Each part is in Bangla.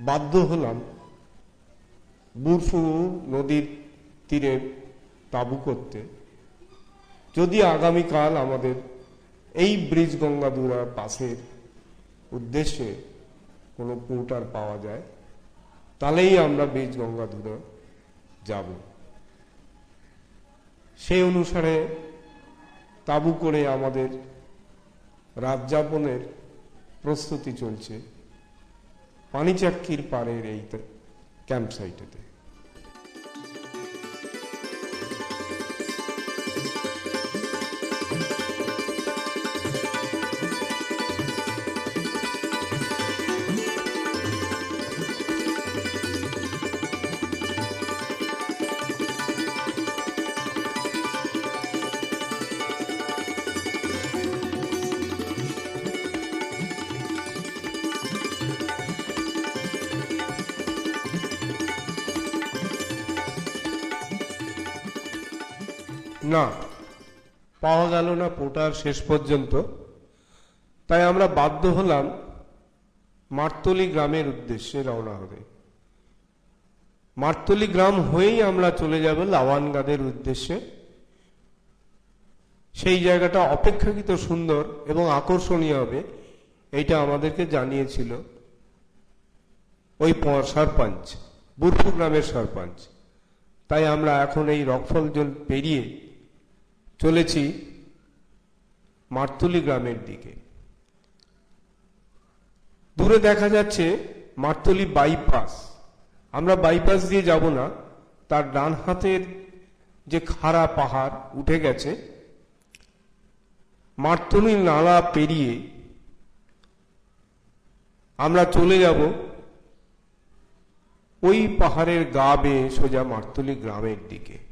বাধ্য হলাম বুরফু নদীর তীরে তাবু করতে। যদি আগামীকাল আমাদের এই ব্রিজ গঙ্গাধুরা পাশের উদ্দেশ্যে কোনো পোর্টার পাওয়া যায়, তাহলেই আমরা ব্রিজ গঙ্গাধুরা যাব। সেই অনুসারে তাবু করে আমাদের রাত যাপনের প্রস্তুতি চলছে। পানিচাক্কির পাড়ের এই ক্যাম্প সাইটেতে না, পাওয়া গেল না পোটার শেষ পর্যন্ত। তাই আমরা বাধ্য হলাম মারতলি গ্রামের উদ্দেশ্যে রওনা হবে মারতলি গ্রাম হয়েই আমরা চলে যাব লাওয়ানগাদের উদ্দেশ্যে। সেই জায়গাটা অপেক্ষাকৃত সুন্দর এবং আকর্ষণীয় হবে, এইটা আমাদেরকে জানিয়েছিল ওই সরপঞ্চ বুরফু গ্রামের সরপঞ্চ। তাই আমরা এখন এই রকফল জল পেরিয়ে চলেছি মারতুলি গ্রামের দিকে। দূরে দেখা যাচ্ছে মারতুলি বাইপাস। আমরা বাইপাস দিয়ে যাব না, তার ডান হাতের যে খাড়া পাহাড় উঠে গেছে, মারতুলি নালা পেরিয়ে আমরা চলে যাব ওই পাহাড়ের গা বেয়ে সোজা মারতুলি গ্রামের দিকে।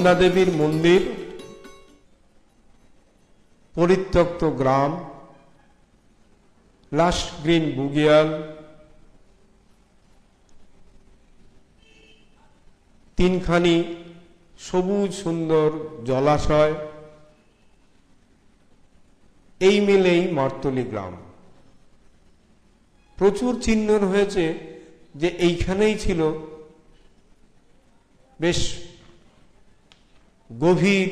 নন্দাদেবীর মন্দির, পরিত্যক্ত গ্রাম, লাশ গ্রিন বুগিয়াল, তিনখানি সবুজ সুন্দর জলাশয়, এই মিলেই মার্তলি গ্রাম। প্রচুর চিহ্ন রয়েছে যে এইখানেই ছিল বেশ গভীর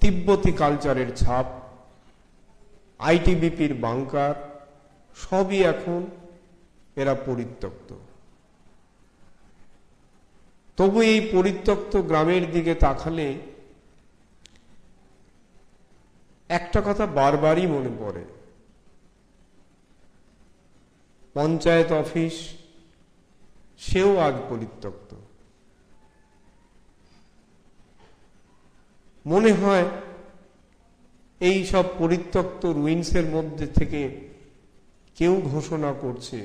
তিব্বতী কালচারের ছাপ, আইটিবিপির বাংকার, সবই এখন এরা পরিত্যক্ত। তবু এই পরিত্যক্ত গ্রামের দিকে তাকালে একটা কথা বারবারই মনে পড়ে। পঞ্চায়েত অফিস, সেও আজ পরিত্যক্ত। মনে হয় এই সব পরিত্যক্ত রুইন্সের মধ্যে থেকে কেউ ঘোষণা করছে,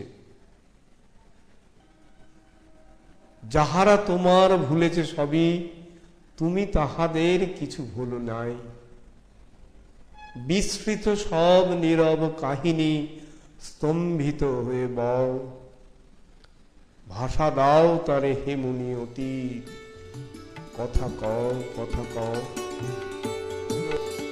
যাহারা তোমার ভুলেছে সবই, তুমি তাহাদের কিছু ভুলো নাই। বিস্মৃত সব নীরব কাহিনী স্তম্ভিত হয়ে বও ভাষা দাও তারে হে মুনি অতীত, কথা কও কথা কও। うん。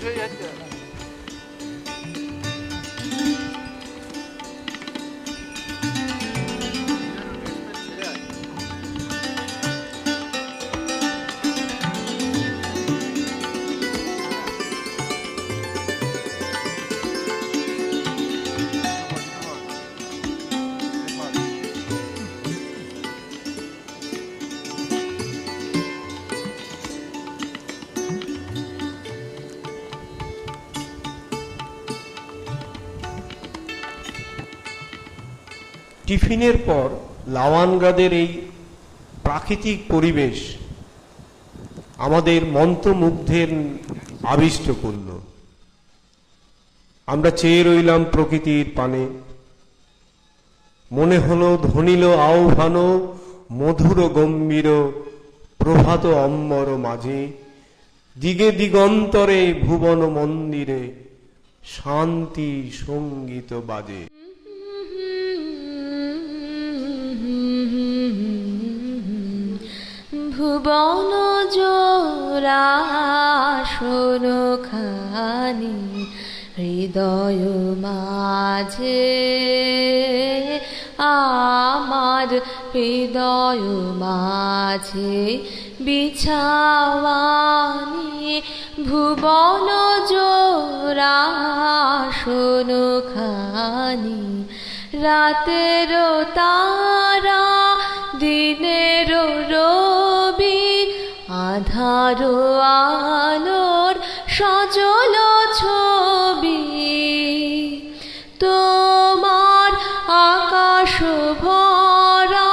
这些人。টিফিনের পর লাওয়ানগাদের এই প্রাকৃতিক পরিবেশ আমাদের মন্ত্রমুগ্ধের আবিষ্ট করল। আমরা চেয়ে রইলাম প্রকৃতির পানে। মনে হলো ধনিল আহ্বান, মধুর গম্ভীর প্রভাত অম্বর মাঝে। দিগে দিগন্তরে ভুবন মন্দিরে শান্তি সংগীত বাজে। ভুবন জোড়া শোনো খানি হৃদয় মাঝে। আমার হৃদয় মাঝে বিছাওয়ানি ভুবন জোড়া শোনো খানি রাতের তারা দিনের রবি আধার আলোর সজল ছবি। তোমার আকাশ ভরা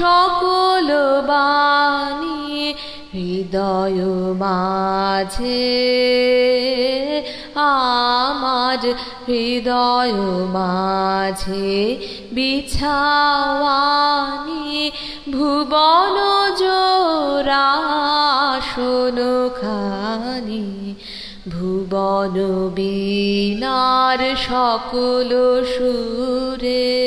সকল বাণী হৃদয় মাঝে। আমার হৃদয় মাঝে বিছাওয়ানি ভুবন জোড়া, শোনো খানি ভুবন বীণার সকল সুরে।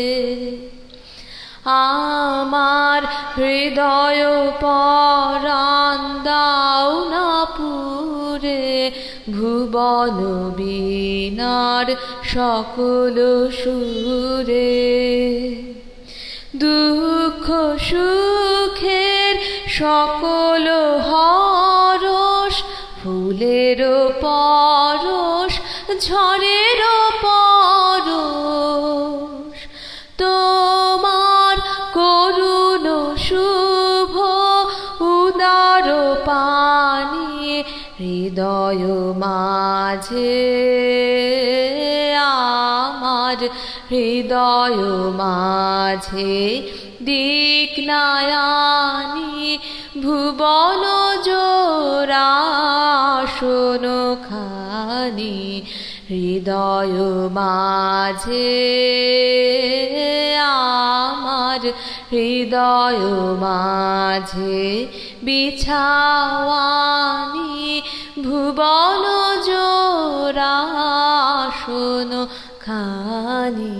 আমার হৃদয় পরাণ দাও না পুরে। ভুবন বীণার সকল সুরে। দুঃখ সুখের সকল হরস ফুলের পরশ, ঝড়ের পরশ। তোমার করুণ শুভ, উদার পানি হৃদয় মাঝে হৃদয় মাঝে দিক নায়ানি ভুবন জোড়া শোনো খানি হৃদয় মাঝে আমার হৃদয় মাঝে বিছাওয়ানি ভুবন জোরা শোনো খানি